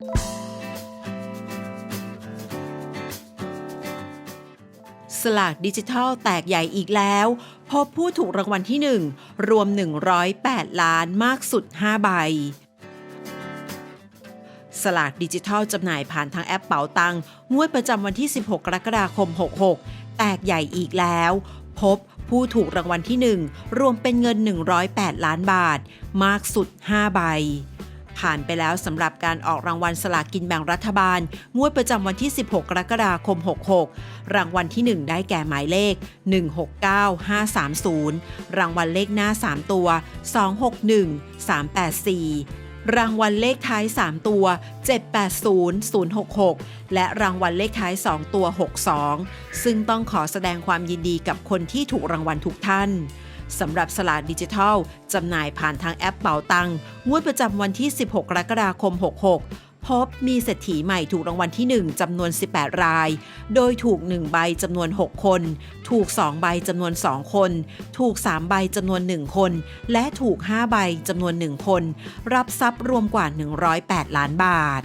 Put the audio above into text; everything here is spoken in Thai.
สลากดิจิทัลแตกใหญ่อีกแล้ว พบผู้ถูกรางวัลที่ 1 รวม 108 ล้านมากสุด 5 ใบ สลากดิจิทัลจำหน่ายผ่านทางแอปเป๋าตังงวดประจำวันที่ 16 กรกฎาคม 66 แตกใหญ่อีกแล้ว พบผู้ถูกรางวัลที่ 1 รวมเป็นเงิน 108 ล้านบาท มากสุด 5 ใบ ผ่านไปแล้วสำหรับการออกรางวัลสลากกินแบ่งรัฐบาล งวดประจำวันที่ 16 กรกฎาคม 66 รางวัลที่ 1 ได้แก่หมายเลข 169530 รางวัลเลขหน้า 3 ตัว 261 384รางวัลเลขท้าย 3 ตัว 780 066 และรางวัลเลขท้าย 2 ตัว 62 ซึ่งต้องขอแสดงความยินดีกับคนที่ถูกรางวัลทุกท่าน สำหรับสลากดิจิทัลจำหน่ายผ่านทางแอปเป๋าตังงวดประจำวันที่ 16 กรกฎาคม 66พบมีเศรษฐีใหม่ถูกรางวัลที่ 1จำนวน 18 ราย โดยถูก 1 ใบจำนวน 6 คน ถูก 2 ใบจำนวน 2 คน ถูก 3 ใบจำนวน 1 คน และถูก 5 ใบจำนวน 1 คน รับทรัพย์รวมกว่า 108 ล้านบาท